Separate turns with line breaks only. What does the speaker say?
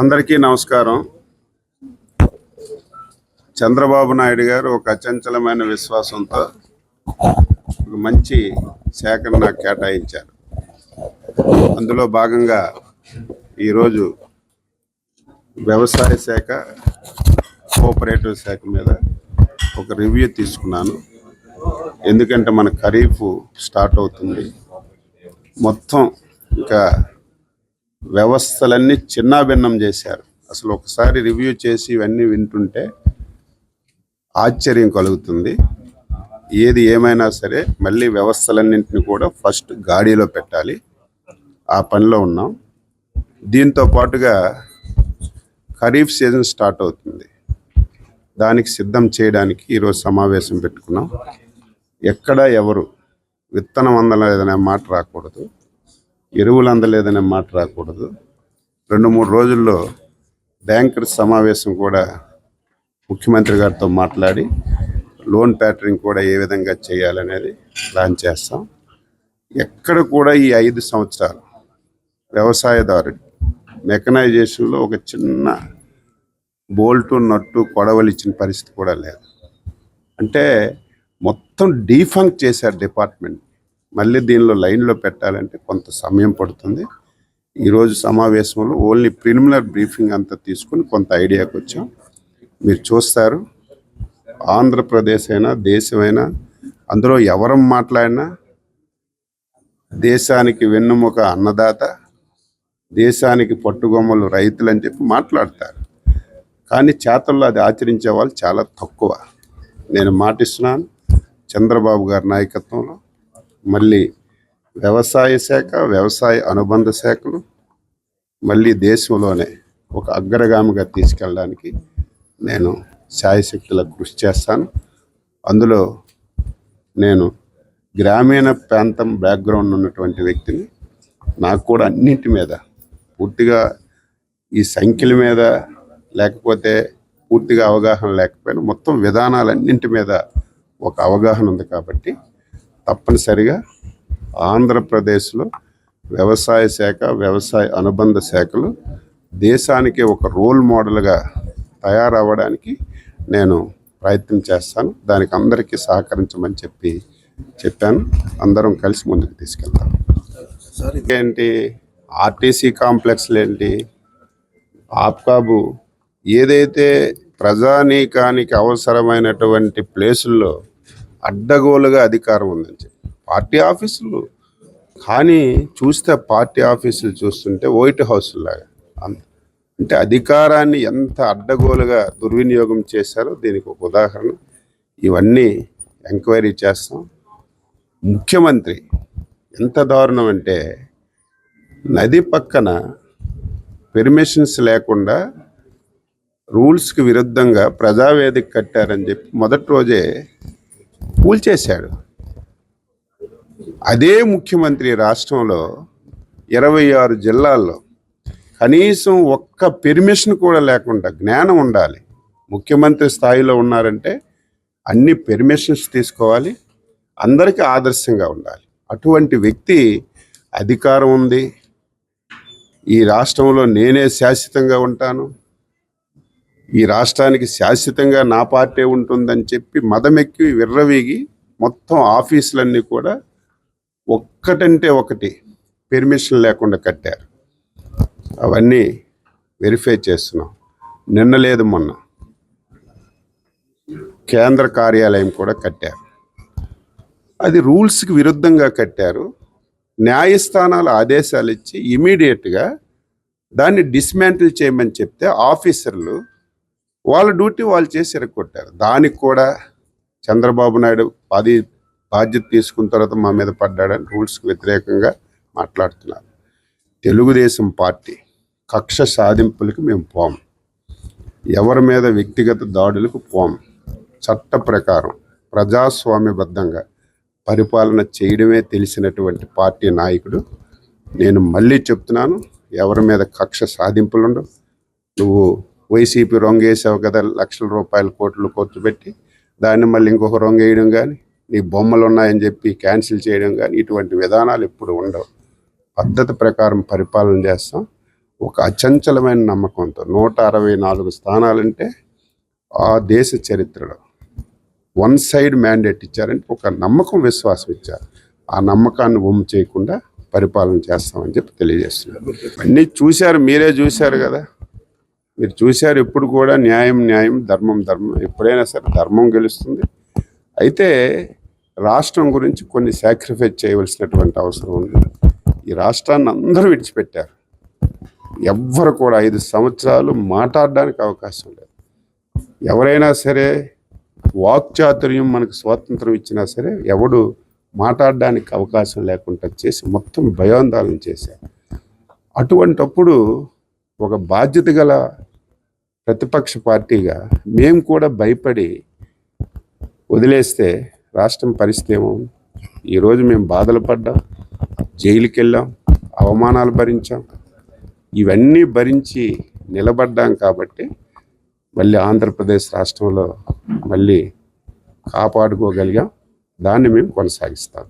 అందరికీ నమస్కారం. చంద్రబాబు నాయుడు గారు ఒక అచంచలమైన విశ్వాసంతో ఒక మంచి శాఖను నాకు కేటాయించారు. అందులో భాగంగా ఈరోజు వ్యవసాయ శాఖ కోఆపరేటివ్ శాఖ మీద ఒక రివ్యూ తీసుకున్నాను. ఎందుకంటే మన ఖరీఫ్ స్టార్ట్ అవుతుంది. మొత్తం ఇంకా వ్యవస్థలన్నీ చిన్నాభిన్నం చేశారు. అసలు ఒకసారి రివ్యూ చేసి ఇవన్నీ వింటుంటే ఆశ్చర్యం కలుగుతుంది. ఏది ఏమైనా సరే మళ్ళీ వ్యవస్థలన్నింటిని కూడా ఫస్ట్ గాడిలో పెట్టాలి. ఆ పనిలో ఉన్నాం. దీంతో పాటుగా ఖరీఫ్ సీజన్ స్టార్ట్ అవుతుంది. దానికి సిద్ధం చేయడానికి ఈరోజు సమావేశం పెట్టుకున్నాం. ఎక్కడ ఎవరు విత్తనం అందలేదనే మాట రాకూడదు. ఎరువులు అందలేదనే మాట రాకూడదు. రెండు మూడు రోజుల్లో బ్యాంకర్ సమావేశం కూడా ముఖ్యమంత్రి గారితో మాట్లాడి లోన్ ప్యాటరింగ్ కూడా ఏ విధంగా చేయాలనేది ప్లాన్ చేస్తాం. ఎక్కడ కూడా ఈ ఐదు సంవత్సరాలు వ్యవసాయదారుడు మెకనైజేషన్లో ఒక చిన్న బోల్టు నట్టు కొడవలు ఇచ్చిన పరిస్థితి కూడా లేదు. అంటే మొత్తం డీఫంక్ చేశారు డిపార్ట్మెంట్. మళ్ళీ దీనిలో లైన్లో పెట్టాలంటే కొంత సమయం పడుతుంది. ఈరోజు సమావేశంలో ఓన్లీ ప్రిలిమినర్ బ్రీఫింగ్ అంతా తీసుకుని కొంత ఐడియాకి వచ్చాం. మీరు చూస్తారు ఆంధ్రప్రదేశ్ అయినా దేశమైనా అందులో ఎవరం మాట్లాడినా దేశానికి వెన్నుముక అన్నదాత దేశానికి పట్టుగొమ్మలు రైతులు అని చెప్పి మాట్లాడతారు. కానీ చేతల్లో అది ఆచరించే వాళ్ళు చాలా తక్కువ. నేను మాటిస్తున్నాను చంద్రబాబు గారి నాయకత్వంలో మళ్ళీ వ్యవసాయ శాఖ వ్యవసాయ అనుబంధ శాఖలు మళ్ళీ దేశంలోనే ఒక అగ్రగామిగా తీసుకెళ్ళడానికి నేను శాయశక్తుల కృషి చేస్తాను. అందులో నేను గ్రామీణ ప్రాంతం బ్యాక్గ్రౌండ్ ఉన్నటువంటి వ్యక్తిని నాకు కూడా అన్నింటి మీద పూర్తిగా ఈ సంఖ్యల మీద లేకపోతే పూర్తిగా అవగాహన లేకపోయినా మొత్తం విధానాలన్నింటి మీద ఒక అవగాహన ఉంది కాబట్టి తప్పనిసరిగా ఆంధ్రప్రదేశ్లో వ్యవసాయ శాఖ వ్యవసాయ అనుబంధ శాఖలు దేశానికి ఒక రోల్ మోడల్గా తయారవ్వడానికి నేను ప్రయత్నం చేస్తాను. దానికి అందరికీ సహకరించమని చెప్పి చెప్పాను. అందరం కలిసి ముందుకు తీసుకెళ్తాం. ఏంటి? ఆర్టీసీ కాంప్లెక్స్లు ఏంటి? ఆప్కాబు ఏదైతే ప్రజానీకానికి అవసరమైనటువంటి ప్లేసుల్లో అడ్డగోలుగా అధికారం ఉందని చెప్పి. పార్టీ ఆఫీసులు. కానీ చూస్తే పార్టీ ఆఫీసులు చూస్తుంటే వైట్ హౌస్ లాగా. అంత అంటే అధికారాన్ని ఎంత అడ్డగోలుగా దుర్వినియోగం చేశారో దీనికి ఒక ఉదాహరణ. ఇవన్నీ ఎంక్వైరీ చేస్తాం. ముఖ్యమంత్రి ఎంత దారుణం అంటే నది పక్కన పెర్మిషన్స్ లేకుండా రూల్స్కి విరుద్ధంగా ప్రజావేదిక కట్టారని చెప్పి మొదటి రోజే కూల్చేశాడు. అదే ముఖ్యమంత్రి రాష్ట్రంలో ఇరవై ఆరు జిల్లాల్లో కనీసం ఒక్క పెర్మిషన్ కూడా లేకుండా జ్ఞానం ఉండాలి. ముఖ్యమంత్రి స్థాయిలో ఉన్నారంటే అన్ని పెర్మిషన్స్ తీసుకోవాలి. అందరికీ ఆదర్శంగా ఉండాలి. అటువంటి వ్యక్తి అధికారం ఉంది. ఈ రాష్ట్రంలో నేనే శాశ్వతంగా ఉంటాను. ఈ రాష్ట్రానికి శాశ్వతంగా నా పార్టీ ఉంటుందని చెప్పి మదమెక్కి విర్రవీగి మొత్తం ఆఫీసులన్నీ కూడా ఒక్కటంటే ఒకటి పెర్మిషన్ లేకుండా కట్టారు. అవన్నీ వెరిఫై చేస్తున్నాం. నిన్న లేదు మొన్న. కేంద్ర కార్యాలయం కూడా కట్టారు. అది రూల్స్కి విరుద్ధంగా కట్టారు. న్యాయస్థానాలు ఆదేశాలు ఇచ్చి ఇమీడియట్గా దాన్ని డిస్మాంటిల్ చేయమని చెప్తే ఆఫీసర్లు వాళ్ళ డ్యూటీ వాళ్ళు చేసి ఎరగొట్టారు. దానికి కూడా చంద్రబాబు నాయుడు అది బాధ్యత తీసుకున్న తర్వాత మా మీద పడ్డాడని రూల్స్కి వ్యతిరేకంగా మాట్లాడుతున్నారు. తెలుగుదేశం పార్టీ కక్ష సాధింపులకు మేము పోం. ఎవరి మీద వ్యక్తిగత దాడులకు పోం. చట్ట ప్రకారం ప్రజాస్వామ్యబద్ధంగా పరిపాలన చేయడమే తెలిసినటువంటి పార్టీ నాయకుడు. నేను మళ్ళీ చెప్తున్నాను ఎవరి మీద కక్ష సాధింపులుండవు. నువ్వు వైసీపీ రొంగేసావు కదా లక్షల రూపాయల కోట్లు ఖర్చు పెట్టి దాన్ని మళ్ళీ ఇంకొక రొంగ వేయడం కానీ నీ బొమ్మలు ఉన్నాయని చెప్పి క్యాన్సిల్ చేయడం కానీ ఇటువంటి విధానాలు ఎప్పుడు ఉండవు. పద్ధతి ప్రకారం పరిపాలన చేస్తాం. ఒక అచంచలమైన నమ్మకంతో నూట అరవై నాలుగు స్థానాలంటే ఆ దేశ చరిత్రలో వన్ సైడ్ మ్యాండేట్ ఇచ్చారంటే ఒక నమ్మకం విశ్వాసం ఇచ్చారు. ఆ నమ్మకాన్ని ఒమ్ము చేయకుండా పరిపాలన చేస్తామని చెప్పి తెలియజేస్తున్నారు. అన్నీ చూశారు మీరే చూశారు కదా. మీరు చూశారు ఎప్పుడు కూడా న్యాయం న్యాయం ధర్మం ధర్మం. ఎప్పుడైనా సరే ధర్మం గెలుస్తుంది. అయితే రాష్ట్రం గురించి కొన్ని సాక్రిఫైస్ చేయవలసినటువంటి అవసరం ఉంది. ఈ రాష్ట్రాన్ని అందరూ విడిచిపెట్టారు. ఎవ్వరు కూడా ఐదు సంవత్సరాలు మాట్లాడడానికి అవకాశం లేదు. ఎవరైనా సరే వాక్చాతుర్యం మనకు స్వాతంత్రం ఇచ్చినా సరే ఎవడు మాట్లాడడానికి అవకాశం లేకుండా చేసి మొత్తం భయాందోళన చేశారు. అటువంటప్పుడు ఒక బాధ్యత గల ప్రతిపక్ష పార్టీగా మేము కూడా భయపడి వదిలేస్తే రాష్ట్రం పరిస్థితి ఏమో? ఈరోజు మేము బాధలు పడ్డాం జైలుకి వెళ్ళాం అవమానాలు భరించాం. ఇవన్నీ భరించి నిలబడ్డాం కాబట్టి మళ్ళీ ఆంధ్రప్రదేశ్ రాష్ట్రంలో మళ్ళీ కాపాడుకోగలిగాం. దాన్ని మేము కొనసాగిస్తాం.